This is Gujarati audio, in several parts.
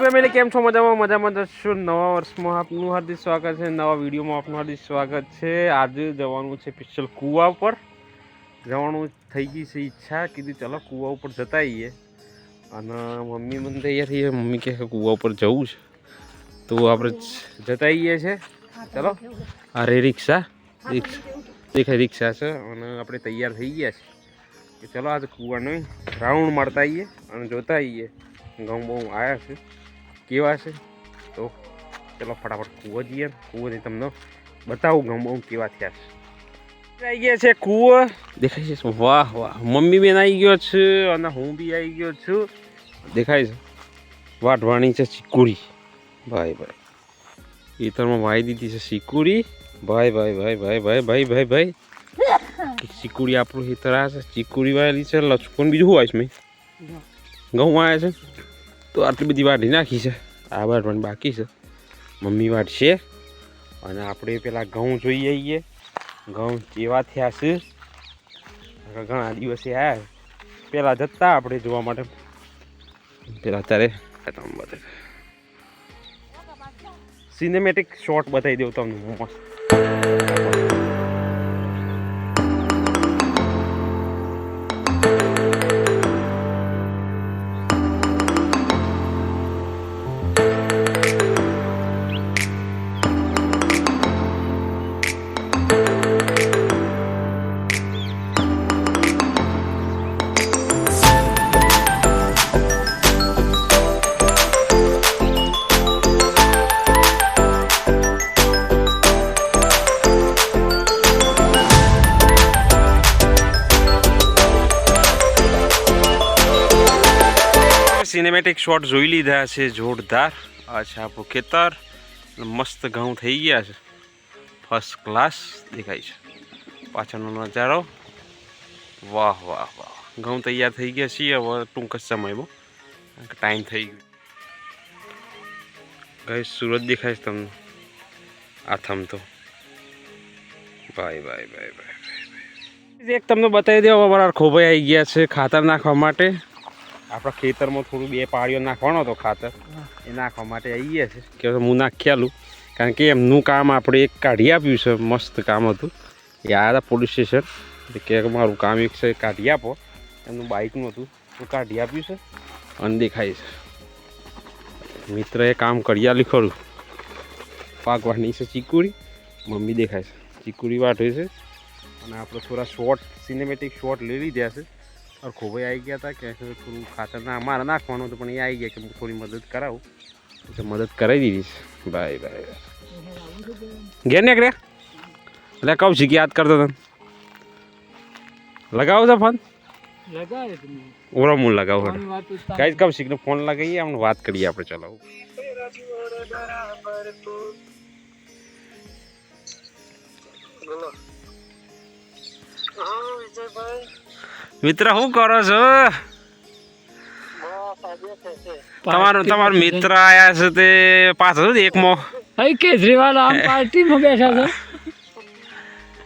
ફેમિલી કેમ છો? મજામાં મજામાં જશું નવા વર્ષમાં આપનું હાર્દિક સ્વાગત છે. નવા વિડીયોમાં આપનું હાર્દિક સ્વાગત છે. આજે જવાનું છે પિસ્તલ કૂવા ઉપર. જવાનું થઈ ગઈ છે ઈચ્છા. કીધી ચલો કૂવા ઉપર જતા આવીએ. અને મમ્મી મને તૈયાર થઈ છે. મમ્મી કહે કે કૂવા ઉપર જવું છે. તો આપણે જતા આવીએ છે. ચલો. અરે રિક્ષા. રિક્ષા. દેખાય રિક્ષા છે. અને આપણે તૈયાર થઈ ગયા છે. કે ચલો આજે કૂવાનો રાઉન્ડ મારતા આવીએ અને જોતા આવીએ. ઘઉં બહુ આવ્યા છે. કેવા છે? તો ચલો ફટાફટ કૂવો જઈએ. કૂવોથી તમને બતાવું ગમ કેવા થયા છે. આવી ગયા છે કૂવો. દેખાય છે વાહ વાહ. મમ્મી બેન આવી ગયો છે અને હું બી આવી ગયો છું. દેખાય છે? વાટવાણી છે ચીકુડી ભાઈ ભાઈ. ખેતરમાં વાઈ દીધી છે ચીકુરી ભાઈ ભાઈ ભાઈ ભાઈ ભાઈ ભાઈ ભાઈ ભાઈ. ચીકુડી આપણું ખેતર આ છે. ચીકુડી વાયેલી છે. લચકોન બીજું શું આવે છે મેં? ઘઉં આવે છે. તો આટલી બધી વાઢી નાખી છે. આ વાઢવાની બાકી છે. મમ્મી વાઢશે. અને આપણે પેલા ઘઉં જોઈ આવીએ. ઘઉં કેવા થયા છે. ઘણા દિવસે આવ્યા પેલા જતા આપણે જોવા માટે. પેલા બતાવી સિનેમેટિક શોટ બતાવી દઉં તમને. મસ્ત સિનેમેટિક શોટ જોઈ લીધા છે જોરદાર. અચ્છા આપણું ખેતર મસ્ત ઘઉં થઈ ગયા છે. ફર્સ્ટ ક્લાસ દેખાય છે. પાછળનો નજારો. વાહ વાહ વાહ. ઘઉં તૈયાર થઈ ગયા છીએ. હવે ટૂંક જ સમયમાં ટાઈમ થઈ ગયો. ગઈ સુરત દેખાય છે તમને? આથમ તો. ભાઈ ભાઈ ભાઈ ભાઈ એક તમને બતાવી દેવા અમારા ખોભાઈ આવી ગયા છે ખાતર નાખવા માટે. આપણા ખેતરમાં થોડું બે પાળીઓ નાખવાનો હતો ખાતર. એ નાખવા માટે આવી ગયા છે. કે હું નાખ્યાલું. કારણ કે એમનું કામ આપણે એક કાઢી આપ્યું છે. મસ્ત કામ હતું. એ આવ્યા હતા પોલીસ સ્ટેશન. કે મારું કામ એક છે એ કાઢી આપો. એમનું બાઇકનું હતું. તો કાઢી આપ્યું છે. અને દેખાય છે. મિત્રએ કામ કરી આલ્યું ખરું. પાકવાની છે ચીકુડી. મમ્મી દેખાય છે. ચીકુડી વાટે છે. અને આપણે થોડા શોર્ટ સિનેમેટિક શોર્ટ લઈ લીધા છે. और ખોભાઈ આવી ગયા હતા કે થોડું ખાતર ના મારે નાખવાનું હતું પણ એ આવી ગયા કે હું થોડી મદદ કરાવું તો મદદ કરાવી દીધી છે ભાઈ ભાઈ ઘેર ને એટલે કહું છું કે યાદ કરતો તને લગાવો છો ફોન ઓરો હું લગાવું કાંઈ કહું છું ફોન લગાવીએ આમ વાત કરીએ આપણે ચલાવો મિત્ર શું કરો છો? તમારો તમારો મિત્ર આયા છે તે પાછો છે એકમો. અહીં કેજરીવાલ આમ પાર્ટીમાં બેઠા છે.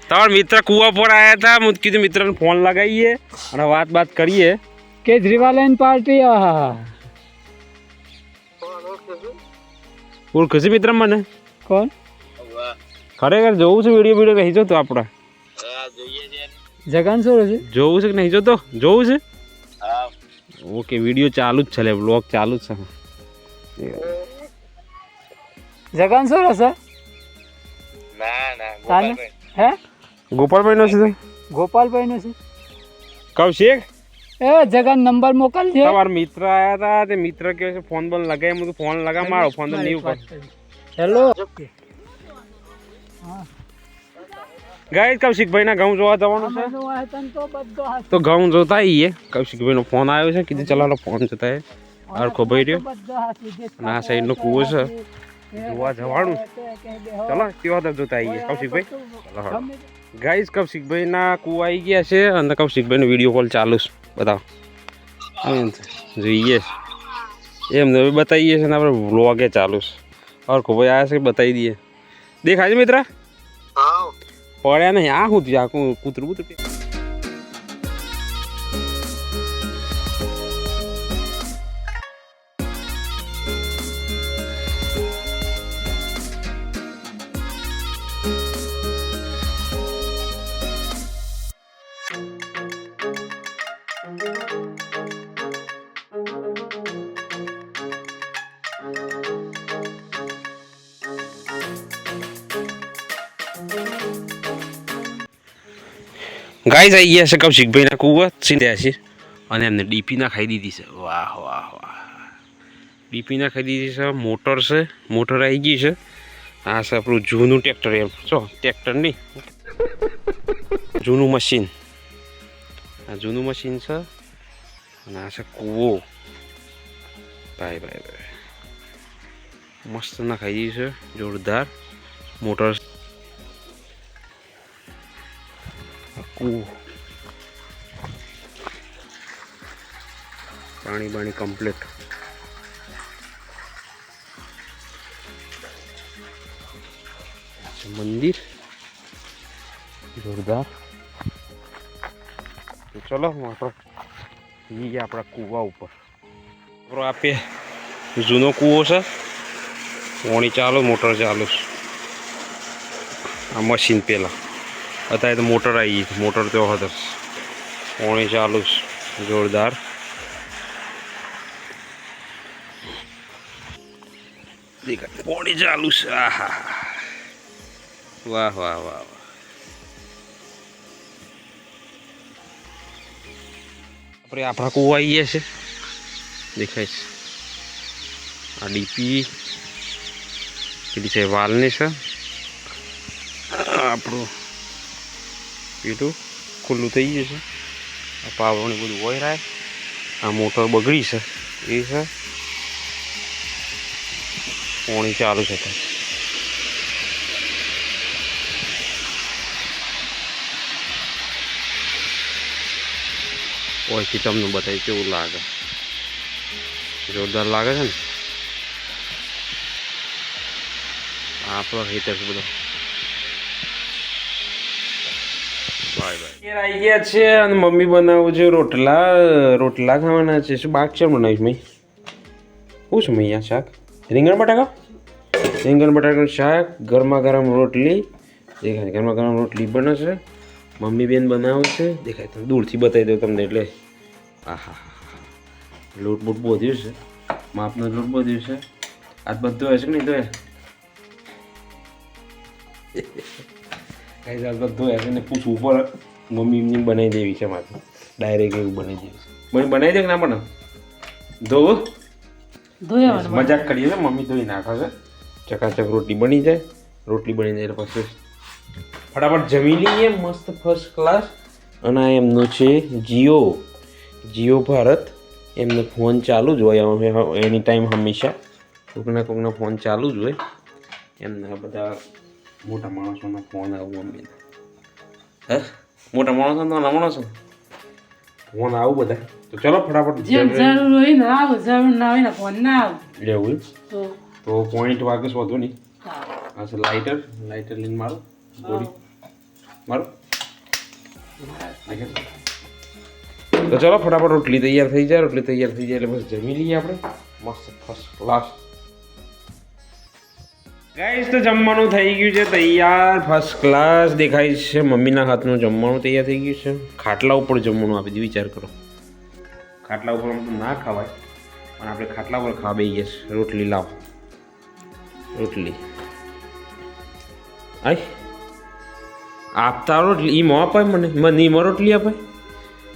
તમારો મિત્ર કુવા પર આયા હતા હું કીધું મિત્રને ફોન લગાવીએ અને વાત વાત કરીએ. કેજરીવાલ એન પાર્ટી આહા ઓળખે છે? મિત્ર મને? કોણ? ખરેખર જોઉં છે વીડિયો વીડિયો કહી જો તું આપણા. જગન શું છે? જોવું છે કે નહીં જોતો? જોવું છે? ઓકે વીડિયો ચાલુ જ છે લે બ્લોગ ચાલુ જ છે. જગન શું ના ના હે? ગોપાલભાઈ નો છે ગોપાલભાઈ નો છે. કૌશિક? એ જગન નંબર મોકલજે તમાર મિત્ર આયા હતા તે મિત્ર કહે છે ફોન બોલ લગાય. હું ફોન લગા મારો ફોન તો નહીં ઉપર હેલો ગાય ના ઘઉં જોવા જવાનું છે. તો ગાઉં ઘઉં જોતા આવીએ કૌશિકભાઈ નો ફોન આવ્યો છે કીધું ચલાવો ફોન જતા હે હરખો ભાઈ રહ્યો અને આ સાઈડનો કૂવો છે. જોવા જવાનું. ચલો કેવા તરફ જોતા આવીએ કૌશિકભાઈ? ગાઈઝ કૌશિકભાઈ ના કૂવા આવી ગયા છે અને કૌશિકભાઈ નો વીડિયો કોલ ચાલુ છે. બતાવો. જોઈએ. એમને બતાવીએ છે ને આપણે વ્લોગે ચાલુ છે. હરખો ભાઈ આવ્યા છે બતાવી દઈએ. દેખાય છે મિત્ર? પડ્યા નહીં આ શું થયું આખું કૂતરું કૂતરું ગાઈઝ આવી ગયા છે કૌશિકભાઈના કુવા સીધ્યા છે. અને એમને ડીપીના ખાઈ દીધી છે. વાહ વાહ વાહ. ડીપીના ખાઈ દીધી છે, મોટર છે, મોટર આવી ગઈ છે. આ છે આપણું જૂનું ટ્રેક્ટર એમ. જો, ટ્રેક્ટર નહીં. જૂનું મશીન. આ જૂનું મશીન છે અને આ છે કૂવો. ભાઈ ભાઈ ભાઈ. મસ્ત ના ખાઈ દીધી છે, જોરદાર. મોટર કૂવો પાણી બાણી કમ્પ્લીટ મંદિર. જોરદાર. તો ચલો આપણે જઈએ આપણા કૂવા ઉપર. આપણો આપે જૂનો કૂવો છે. પાણી ચાલુ, મોટર ચાલુ આ મશીન પહેલાં અત્યારે તો મોટર આવી ગઈ મોટર તો હતો પોણી ચાલુ જોરદાર. પોણી ચાલુ છે. આહા. વાહ વાહ વાહ વાહ. આપણે આપણા કૂવા આવી ગયા છે. દેખાય છે. આ ડીપી. પેલી છે વાલની છે. આપણું પેલું ખુલ્લું થઈ ગયું છે. આ પાવડું બધું હોય રહે આ મોટર બગડી છે. એ છે. પાણી ચાલુ છે ઓછી તમને બતાવી કેવું લાગે. જોરદાર લાગે છે ને? આપણો હીટર છે બધો. આવી ગયા છે અને મમ્મી બનાવું છે રોટલા. રોટલા ખાવાના છે. શું બાક છે બનાવીશ મેં શું છે અહીંયા શાક? રીંગણ બટાકા? રીંગણ બટાકાનું શાક, ગરમા ગરમ રોટલી. દેખાય, ગરમા ગરમ રોટલી બને છે. મમ્મી બેન બનાવશે દેખાય, તમે દૂરથી બતાવી દઉં તમને એટલે. આહા લોટ બોટ બોધ્યું છે. માપનો લોટ બોધ્યું છે. આ બધું હશે કે નહીં તો કઈ જાત બધું એને પૂછવું પડે. મમ્મી એમની બનાવી દેવી છે મારે. ડાયરેક્ટ એવું બનાવી દેવી છે. મને બનાવી દે કે ના પણ ધોવું. મજાક કરીએ છે મમ્મી ધોઈ નાખે છે. ચકાચક રોટલી બની જાય. રોટલી બની જાય એટલે પછી ફટાફટ જમી લઈએ મસ્ત ફર્સ્ટ ક્લાસ અને આ એમનો છે જીઓ. જીઓ ભારત. એમનો ફોન ચાલુ જ હોય. એની ટાઈમ હંમેશા કોઈકના કોઈકનો ફોન ચાલુ જ હોય. એમના બધા મોટા માણસોના ફોન આવું મમ્મીને હે? મોટા માણસો ના માણસો ફોન આવું બધા. તો ચલો ફટાફટ જેમ જરૂર હોય ને આવ જરૂર ના હોય ને ફોન ના આવ. લેવું તો. તો પોઈન્ટ વાગે શોધો નહીં. હા. આ છે લાઇટર લાઇટર લઈને મારો ગોળી મારો. તો ચલો ફટાફટ રોટલી તૈયાર થઈ જાય. રોટલી તૈયાર થઈ જાય એટલે બસ જમી લઈએ આપણે. મસ્ત ફર્સ્ટ ક્લાસ ગાઈસ તો જમવાનું થઈ ગયું છે તૈયાર. ફર્સ્ટ ક્લાસ દેખાય છે. મમ્મીના હાથનું જમવાનું તૈયાર થઈ ગયું છે. ખાટલા ઉપર જમવાનું આપી દીધું વિચાર કરો. ખાટલા ઉપર આમ ના ખવાય, પણ આપણે ખાટલા ઉપર ખાવા બેસીએ છીએ. રોટલી લાવ. રોટલી. આય. આપતા રોટલી, ઈમાં અપાય મને? મને ઈમાં રોટલી અપાય?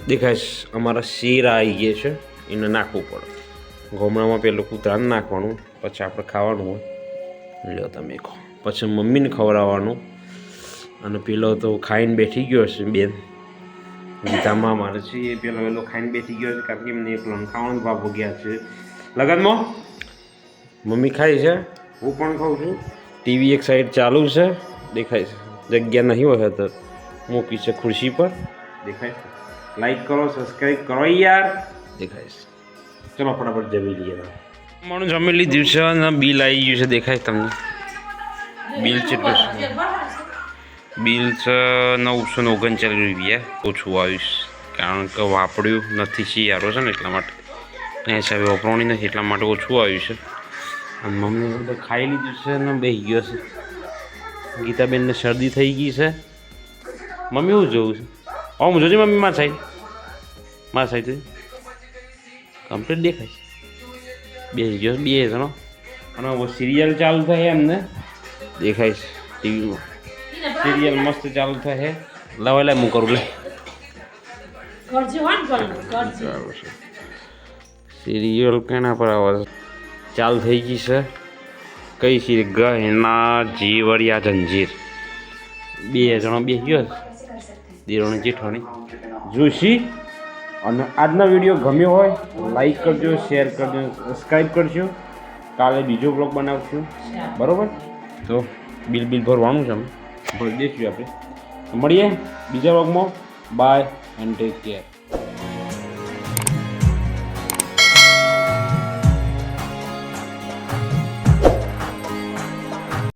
દેખાય છે, અમારા શેર આવી ગયા છે. એને નાખવું પડે. ગોમડામાં પેલું કૂતરાને નાખવાનું, પછી આપણે ખાવાનું હોય. લ્યો તમે કહો. પછી મમ્મીને ખવડાવવાનું. અને પેલો તો ખાઈને બેઠી ગયો છે બેન. ગીતામાં મારે છે એ પેલો પેલો ખાઈને બેઠી ગયો છે કારણ કે એમને એક લંખાવણ ભાવ ગયા છે. લગનમાં મમ્મી ખાય છે? હું પણ ખાઉં છું. ટીવી એક સાઈડ ચાલુ છે. દેખાય છે. જગ્યા નહીં હોય તો મૂકી છે ખુરશી પર. દેખાય છે. લાઈક કરો સબસ્ક્રાઈબ કરો યાર. દેખાય છે. ચલો ફટાફટ જમી લઈએ. મારું જમી લીધું છે અને બિલ આવી ગયું છે, દેખાય તમને. બિલ કેટલું છે? બિલ છે નવસો ને ઓગણચાલીસ રૂપિયા. ઓછું આવ્યું છે કારણ કે વાપર્યું નથી શિયાળો છે ને એટલા માટે. એ હિસાબે વપરાણી નથી, એટલા માટે ઓછું આવ્યું છે. અને મમ્મી બધું ખાઈ લીધું છે ને બેસી ગયો છે. ગીતાબેનને શરદી થઈ ગઈ છે. મમ્મી હું જોઉં છું? હું જોજે મમ્મીમાં સાઈડ મારા સાઈડથી કમ્પ્લીટ દેખાય છે. બે ગયો બે જણો અને સિરિયલ ચાલુ થાય એમને. દેખાય છે ટીવીમાં. સિરિયલ મસ્ત ચાલુ થાય લાવ લે હું કરું લે. કરજો હોન પણ કરજો. સિરિયલ કેના પર આવે ચાલુ થઈ ગઈ છે. કઈ છે ગહેના જીવડિયા જંજીર. બે જણો બે ગયો દેરોની જેઠાણી. જોશી? અને આજનો વીડિયો ગમ્યો હોય લાઈક કરજો શેર કરજો સબસ્ક્રાઈબ કરજો. કાલે બીજો બ્લોગ બનાવશું. બરાબર? તો બિલ બિલ ભરવાનું છે અમે ભરી દઈશું આપણે. મળીએ બીજા બ્લોગમાં બાય એન્ડ ટેક કેર